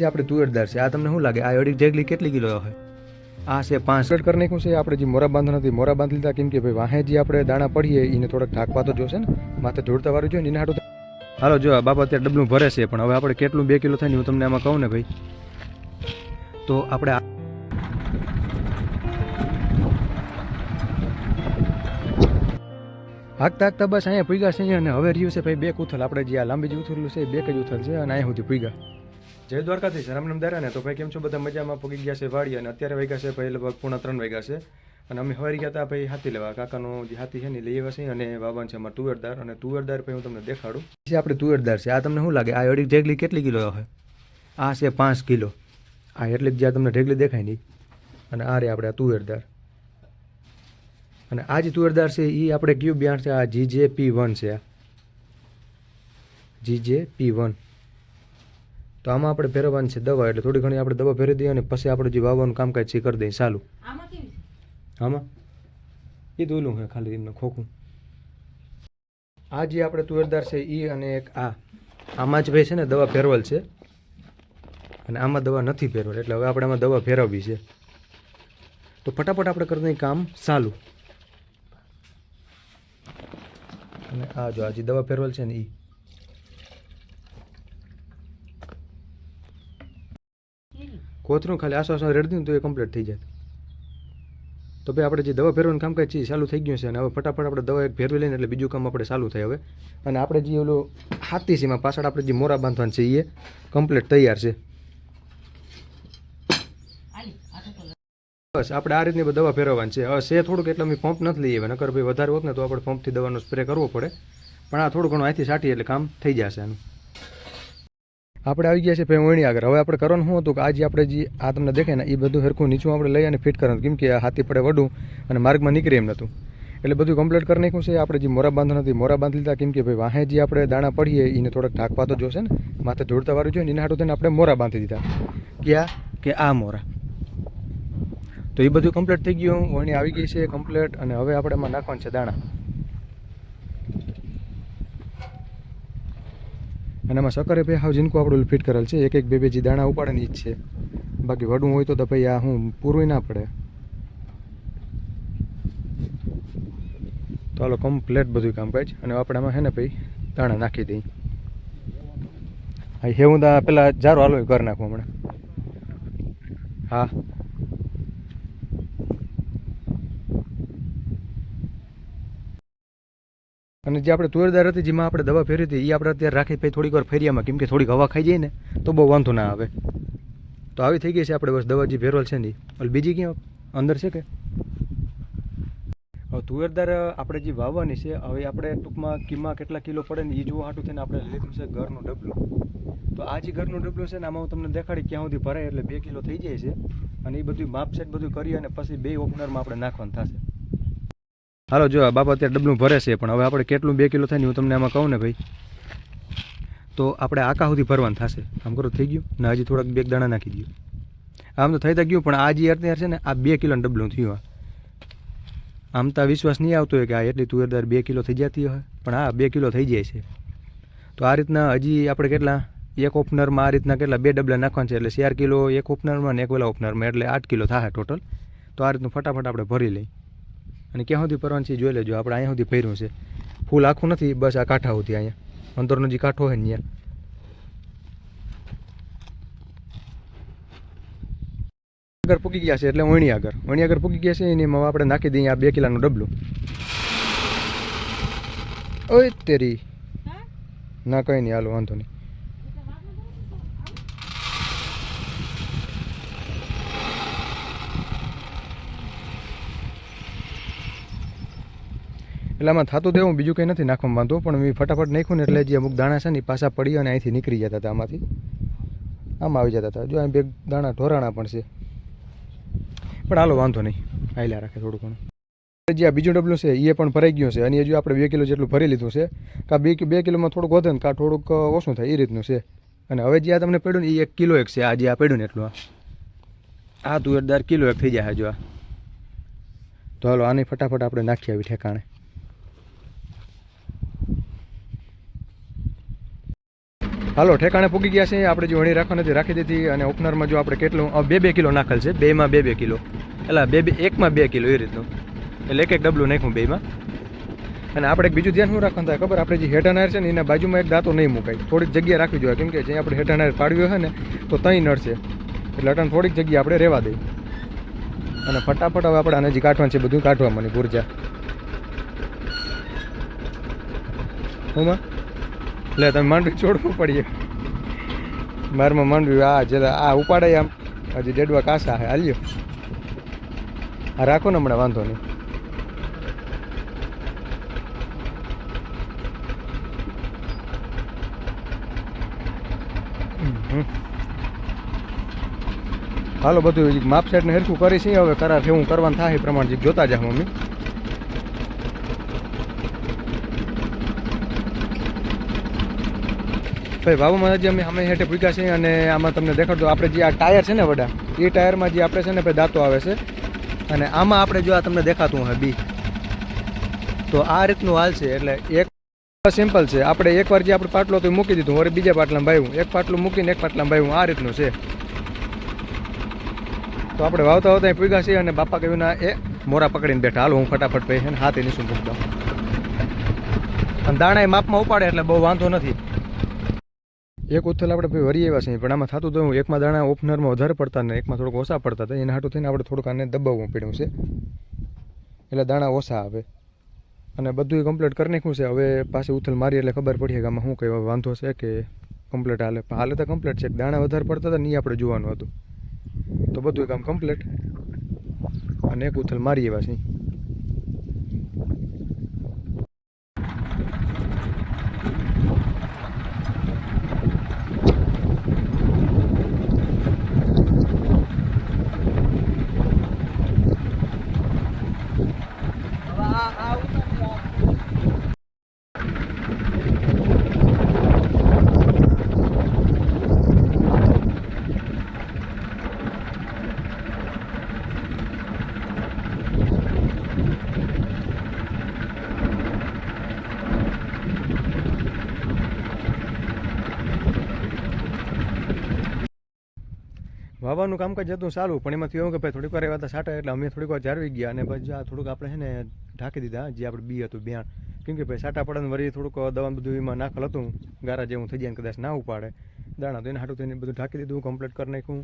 જે આપણે તુવેરદાર છે આ તમને શું લાગે? આ અઢી જેગલી કેટલી કિલો હોય? આ છે પાંચ કટ કરી નાખ્યું છે આપણે જે મોરા બાંધો નથી મોરા બાંધી લીધા કેમ કે ભાઈ વાહે જે આપણે દાણા પડીએ એને થોડાક ઢાંકવા તો જોશે ને? માથે જોડતા વાળું જોઈએ ને એને હાટું હાલો જો બાપા અત્યારે ડબલું ભરે છે પણ હવે આપણે કેટલું બે કિલો થાય ને હું તમને આમાં કહું ને ભાઈ. તો આપણે હાકતા હાકતા બસ અહીંયા પૂગા છે અને હવે રહ્યું છે ભાઈ બે ઉથલ આપણે જે આ લાંબી જે ઉથલું છે બે જ ઉથલ છે અને અહીંયા સુધી પૂગ્યા. જય દ્વારકાથી રામ દારા ને તો ભાઈ કેમ છો? બધા મજામાં? પગી ગયા છે વાડી અને અત્યારે વાગ્યા છે ભાઈ લગભગ પૂણા ત્રણ વાગ્યા છે. અને અમે હવારી ગયા હતા ભાઈ હાથી લેવા. કાકાનો જે હાથી છે ને લઈ આવ્યા છે અને વાવન છે અમારે તુવેરદાર. અને તુવેરદાર ભાઈ હું તમને દેખાડું. જે આપણે તુવેરદાર છે. આ તમને શું લાગે? આ અઢી ઢેગલી કેટલી કિલો હોય? આ છે પાંચ કિલો. આ એટલે જ તમને ઢેગલી દેખાય નહીં અને આ રે આપણે આ તુવેરદાર. અને આ જે તુવેરદાર છે એ આપણે કયું બિયાણ છે? આ જી જે પી વન છે આ. જી જે પી વન. તો આમાં આપણે ફેરવવાની છે દવા એટલે થોડી ઘણી આપણે દવા ફેરવી દઈએ અને પછી આપણે જે વાવવાનું કામકાજ છે કરી દઈએ. ચાલુ. આમાં એ દોલું હે ખાલી એમને ખોખું. આ જે આપણે તુવેરદાર છે એ અને એક આ. આમાં જ ભાઈ છે ને દવા ફેરવેલ છે. અને આમાં દવા નથી ફેરવલ એટલે હવે આપણે આમાં દવા ફેરવવી છે. તો ફટાફટ આપણે કરી દઈએ કામ. ચાલુ. અને આ જો આ જે દવા ફેરવલ છે ને એ કોથરું ખાલી આસો રેડતી તો એ કમ્પ્લીટ થઈ જાય. તો ભાઈ આપણે જે દવા ફેરવાનું કામકાજ છે એ ચાલુ થઈ ગયું છે અને હવે ફટાફટ આપણે દવા એક ફેરવી લઈને એટલે બીજું કામ આપણે ચાલુ થાય હવે. અને આપણે જે ઓલું હાથી સીમાં પાછળ આપણે જે મોરા બાંધવાનું છે, એ કમ્પ્લીટ તૈયાર છે. બસ, આપણે આ રીતની દવા ફેરવવાની છે. હવે છે થોડુંક એટલે અમે પંપ નથી લઈ આવ્યા, નકર ભાઈ વધારે હોત ને તો આપણે પંપથી દવાનો સ્પ્રે કરવો પડે. પણ આ થોડું ઘણું અહીંથી સાટી એટલે કામ થઈ જશે આનું આપણે આવી ગયા છે ભાઈ વણી આગળ. હવે આપણે કરવાનું શું હતું કે આજે આપણે જે આ તમને દેખાય ને, એ બધું હરખું નીચું આપણે લઈ અને ફિટ કરવાનું. કેમ કે આ હાથી પડે વડું અને માર્ગમાં નીકળે એમ નહોતું. એટલે બધું કમ્પ્લીટ કરી નાખ્યું છે. આપણે જે મોરા બાંધો નથી મોરા બાંધી લીધા. કેમ કે ભાઈ વાહે જે આપણે દાણા પડીએ, એને થોડાક ઢાંકવા તો જોશે ને, માથે જોડતા વાળું જોઈએ એના હાટું આપણે મોરા બાંધી દીધા. ક્યાં? કે આ મોરા. તો એ બધું કમ્પ્લીટ થઈ ગયું. વણી આવી ગઈ છે કમ્પ્લીટ અને હવે આપણે એમાં નાખવાનું છે દાણા. અને એમાં સકરે ભાઈ હાવ જીનકું આપણું ફિટ કરેલ છે. એક એક બે બે જે દાણા ઉપાડવાની જ છે. બાકી વડું હોય તો તો ભાઈ આ હું પૂરું ના પડે. તો હાલો કમ્પ્લેટ બધું કામકાજ અને આપણે આમાં છે ને ભાઈ દાણા નાખી દઈ. હા હેવું દા પેલા જારો હાલો ઘર નાખું હમણાં. હા. અને જે આપણે તુવેરદાર હતી, જેમાં આપણે દવા ફેરી હતી એ આપણે અત્યારે રાખી પછી થોડીક વાર ફેરિયામાં, કેમ કે થોડીક હવા ખાઈ જાય ને, તો બહુ વાંધો ના આવે. તો આવી થઈ ગઈ છે આપણે બસ દવા જે ફેરવલ છે ને ઓલ બીજી ક્યાં અંદર છે કે? હવે તુવેરદાર આપણે જે વાવવાની છે, હવે આપણે ટૂંકમાં કિંમા કેટલા કિલો પડે ને એ જોવા હાટું થઈને આપણે લીધું છે ઘરનું ડબલું. તો આ જે ઘરનું ડબલું છે ને, આમાં હું તમને દેખાડી ક્યાં સુધી ભરાય, એટલે બે કિલો થઈ જાય છે. અને એ બધું માપ સેટ બધું કરી અને પછી બે ઓપનરમાં આપણે નાખવાનું થશે. હાલો, જો આ બાપા અત્યારે ડબલું ભરે છે, પણ હવે આપણે કેટલું બે કિલો થાય ને હું તમને આમાં કહું ને ભાઈ. તો આપણે આકા સુધી ભરવાનું થશે. આમ કરો, થઈ ગયું? ને હજી થોડાક બે દાણા નાખી દઉં આમ તો થઈ તો ગયું, પણ આ જે અત્યારે છે ને, આ બે કિલોનું ડબલું થયું આ. આમ તો આ વિશ્વાસ નહીં આવતો હોય કે આ એટલી તુવેરદાર બે કિલો થઈ જતી હોય, પણ હા, બે કિલો થઈ જાય છે. તો આ રીતના હજી આપણે કેટલા? એક ઓપનરમાં આ રીતના કેટલા? બે ડબલા નાખવાના છે, એટલે ચાર કિલો એક ઓપનરમાં ને એક વેલા ઓપનરમાં, એટલે આઠ કિલો થાય ટોટલ. તો આ રીતનું ફટાફટ આપણે ભરી લઈ અને ક્યાં સુધી ભરવાનું છે જોઈ લેજો. આપણે અહીંયા સુધી ભર્યું છે. ફૂલ આખું નથી બસ આ કાંઠા સુધી અહીંયા. અંદરનો જે કાંઠો હોય ને ત્યાં. આગળ પૂકી ગયા છે એટલે વણી આગળ. વણી આગળ પૂકી ગયા છે એની એમાં આપણે નાખી દઈએ આ બે કિલાનું ડબલું. ઓય તેરી. ના કંઈ નહીં હાલો વાંધો નહીં. એટલે આમાં થતું તો એવું બીજું કંઈ નથી નાખવામાં વાંધો પણ મેં ફટાફટ નાખ્યું ને એટલે જે અમુક દાણા છે ને પાછા પડી અને અહીંથી નીકળી જતા હતા આમાંથી. આમ આવી જતા હતા. જો અહીં બે દાણા ઢોરાણા પણ છે. પણ હાલો, વાંધો નહીં. હાલ્યા રાખે થોડું ઘણું. જે આ બીજું ડબલું છે એ પણ ભરાઈ ગયું છે. અને હજુ આપણે બે કિલો જેટલું ભરી લીધું છે કાં બે બે કિલોમાં થોડુંક વધે ને કાં થોડુંક ઓછું થાય એ રીતનું છે. અને હવે જે આ તમને પડ્યું ને એ એક કિલો એક છે. આ જે આ પડ્યું ને એટલું, આ. આ તુવેરદાર કિલો એક થઈ જાય હજુ આ. તો હાલો, આની ફટાફટ આપણે નાખીએ આવી ઠેકાણે. હાલો, ઠેકાણે પૂગી ગયા છે. આપણે જો વણી રાખવા નથી રાખી દીધી અને ઓપનરમાં જો આપણે કેટલું બે બે કિલો નાખેલ છે. બેમાં બે બે કિલો. એટલે બે બે, એકમાં બે કિલો એ રીતનું. એટલે એક એક ડબલું નાખ્યું બેમાં. અને આપણે બીજું ધ્યાન શું રાખવાનું થાય ખબર? આપણે જે હેઠા નાયર છે ને, એના બાજુમાં એક દાંતો નહીં મુકાય. થોડીક જગ્યા રાખવી જોઈએ. કેમ કે જે આપણે હેઠાનાર પાડવી હોય ને, તો ત્યાં નડશે એટલે અટાણ થોડીક જગ્યા આપણે રહેવા દઈએ. અને ફટાફટ હવે આપણે આને જે કાઢવાનું છે, બધું કાઢવા મને ગુરજા હુંમાં? લે તમે માંડવી છોડવું પડીએ. મારમાં માંડવી આ જે આ ઉપાડે આમ. હજી ડેડવા કાસા હે, હાલ્યો. આ રાખો ને હમણાં, વાંધો નહીં. હાલો, બધું માપ સેટને હરખું કરી હવે કરાર હું કરવાનું થાય એ પ્રમાણે જોતા જા, મમ્મી. ભાઈ બાબુમાં હજી અમે અમે હેઠે પૂગ્યા છીએ અને આમાં તમને દેખાડતો આપણે જે આ ટાયર છે ને વડા, એ ટાયરમાં જે આપણે છે ને ભાઈ દાંતો આવે છે, અને આમાં આપણે જો આ તમને દેખાતું હોય બી. તો આ રીતનું હાલ છે, એટલે એક સિમ્પલ છે. આપણે એકવાર જે આપણે પાટલો તો મૂકી દીધું વરે બીજા પાટલામાં ભાવ્યું એક પાટલું મૂકીને એક પાટલામાં ભાવ્યું આ રીતનું છે. તો આપણે વાવતા વાવતા પૂગ્યા છીએ અને બાપા કહ્યું ના એ મોરા પકડીને બેઠા. હાલ, હું ફટાફટ ભાઈ હાથે નીચું મૂકી દઉં. અને દાણા એ માપમાં ઉપાડે એટલે બહુ વાંધો નથી. એક ઉથલ આપણે ભાઈ વરી આવ્યા છીએ, પણ આમાં થતું તો એકમાં દાણા ઓપનરમાં વધારે પડતા ને એકમાં થોડુંક ઓછા પડતા હતા. એના હાટું થઈને આપણે થોડુંક આને દબાવવું પડ્યું છે. એટલે દાણા ઓછા આવે. અને બધું કમ્પ્લીટ કરી નાખ્યું છે. હવે પાછી ઉથલ મારી એટલે ખબર પડી કે આમાં શું કહેવા વાંધો છે કે કમ્પ્લીટ હાલે. હાલે તો કમ્પ્લીટ છે. દાણા વધારે પડતા હતા નહીં આપણે જોવાનું હતું. તો બધું કામ કમ્પ્લીટ અને એક ઉથલ મારી એવા છે વાવવાનું કામકાજ હતું સારું પણ એમાંથી એવું કે ભાઈ થોડીક વાર એવા હતા સાટા, એટલે અમે થોડીક વાર જાળવી ગયા અને પછી આ થોડુંક આપણે છે ને ઢાંકી દીધા, જે આપણે બી હતું બિયાણ કેમ કે ભાઈ સાટા પડે વળી થોડુંક દવા બધું એમાં નાખલ હતું, ગારા જેવું થઈ જાય કદાચ ના ઉપાડે. દાણા તો એને હાટું થઈને બધું ઢાંકી દીધું કમ્પ્લીટ કરી નાખ્યું.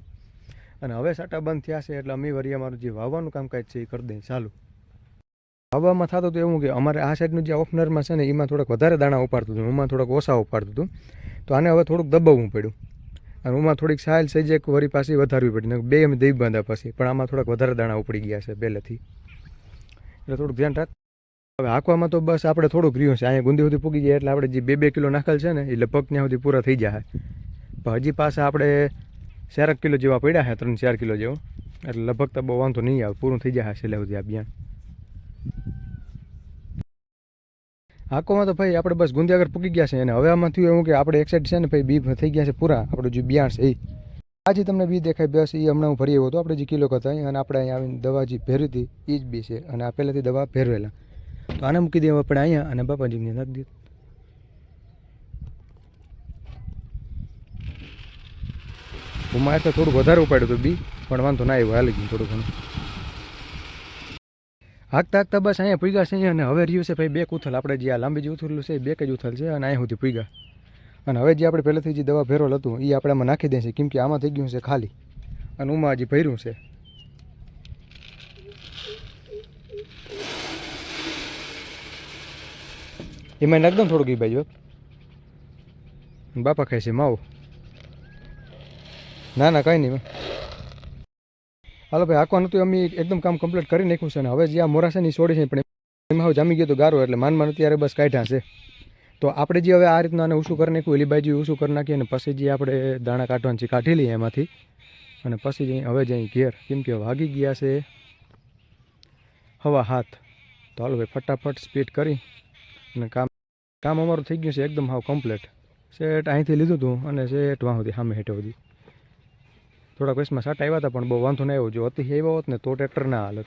અને હવે સાટા બંધ થયા છે, એટલે અમે વળી અમારું જે વાવવાનું કામકાજ છે એ કરી દઈએ, ચાલુ. હવામાં થતું હતું એવું કે અમારે આ સાઈડનું જે ઓપનરમાં છે ને એમાં થોડાક વધારે દાણા ઉપાડતું હતું, એમાં થોડાક ઓછા ઉપાડતું હતું. તો આને હવે થોડુંક દબાવવું પડ્યું. અને એમાં થોડીક સાયલ સહેજ એક વરી પાછી વધારવી પડી. બે અમે દઈ બાંધ્યા પાછી. પણ આમાં થોડાક વધારે દાણા ઉપડી ગયા છે પહેલેથી. એટલે થોડુંક ધ્યાન રાખ. હવે હાંકવામાં તો બસ આપણે થોડુંક રહ્યું છે. અહીંયા ગુંદી સુધી પૂગી જાય એટલે આપણે જે બે બે કિલો નાખેલ છે ને, એ લગભગ ત્યાં સુધી પૂરા થઈ જાય. પણ હજી પાછા આપણે ચારક કિલો જેવા પડ્યા છે ત્રણ ચાર કિલો જેવો. એટલે લગભગ તો બહુ વાંધો નહીં આવે. પૂરું થઈ જાય છેલ્લે સુધી આ બિયાણ. હાકોમાં તો ભાઈ આપણે બસ ગુંદિયાગર પૂકી ગયા છે અને હવે આમાં થયું એવું કે આપણે એક છે ને ભાઈ બી થઈ ગયા છે પૂરા. આપણું જે બિયાણ છે એ. આજે તમને બી દેખાય, બસ એ હમણાં હું ભરી આવ્યો હતો. આપણે જે કિલો હતા અને આપણે અહીંયા આવીને દવા જે ભેરી હતી એ જ બી છે. અને આ પહેલાંથી દવા ભેરવેલા તો આને મૂકી દઈએ આપણે અહીંયા અને બાપાજીને નાખી દઈએ હું મારે તો થોડુંક વધારે ઉપાડ્યું હતું બી પણ વાંધો ના આવ્યો, હાલી ગયું થોડું ઘણું. હાંકતા હાકતા બસ અહીંયા પૂગ્યા છે અને હવે રહ્યું છે ભાઈ બે કુથલ. આપણે જે આ લાંબી જે ઉથલેલું છે એ બે જ ઉથલ છે અને અહીંયા સુધી પૂગ્યા. અને હવે જે આપણે પહેલેથી જે દવા ભેરોલ હતું એ આપણે આમાં નાખી દઈએ કેમ કે આમાં થઈ ગયું છે ખાલી. અને ઉમાં હજી ભર્યું છે. એમાં નાખ દઉં થોડુંક એ બાજુ બાપા ખાય છે માવો. ના ના, કંઈ નહીં હાલો ભાઈ આખવાનું હતું અમે એકદમ કામ કમ્પ્લીટ કરી નાખ્યું છે અને હવે જે આ મોરાસાની છોડી છે પણ એમાં હવે જામી ગયો તો ગારો, એટલે માનમાં માન અત્યારે બસ કાઢ્યા છે. તો આપણે જે હવે આ રીતના આને ઓછું કરી નાખ્યું એલી બાજુ ઊંચું કરી નાખીએ અને પછી જે આપણે દાણા કાઢવાની છે કાઢી લઈએ એમાંથી. અને પછી જઈ, હવે જઈ ઘેર, કેમ કે વાગી ગયા છે હવા હાથ. તો હાલો ભાઈ, ફટાફટ સ્પીડ કરી અને કામ કામ અમારું થઈ ગયું છે એકદમ હાવ કમ્પ્લીટ સેટ અહીંથી લીધું હતું અને સેટ વાં સુધી સામે હેઠે સુધી થોડાક વર્ષમાં સાટા આવ્યા હતા, પણ બહુ વાંધો નહીં આવ્યો. જો અતિ આવ્યો હોત ને તો ટ્રેક્ટર ના હાલત.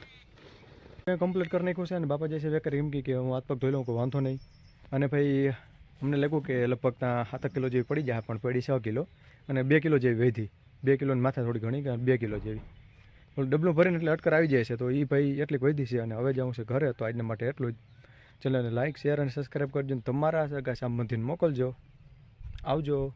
મેં કમ્પ્લીટ કરી નાખ્યું છે અને બાપા જે છે વેકર એમ કે હું હાથ પગ ધોઈ લઉં, કોઈ વાંધો નહીં. અને ભાઈ, અમને લાગ્યું કે લગભગ ત્યાં સાત કિલો જેવી પડી જાય, પણ પડી છ કિલો. અને બે કિલો જેવી વધી. બે કિલોની માથા થોડી ઘણી બે કિલો જેવી. ડબલું ભરીને એટલે અટકર આવી જાય છે. તો એ ભાઈ એટલી વધી છે અને હવે જાઉં છે ઘરે, તો આજના માટે એટલું જ. ચેનલને લાઇક શેર અને સબસ્ક્રાઈબ કરજો તમારા સગા સંબંધીને મોકલજો. આવજો.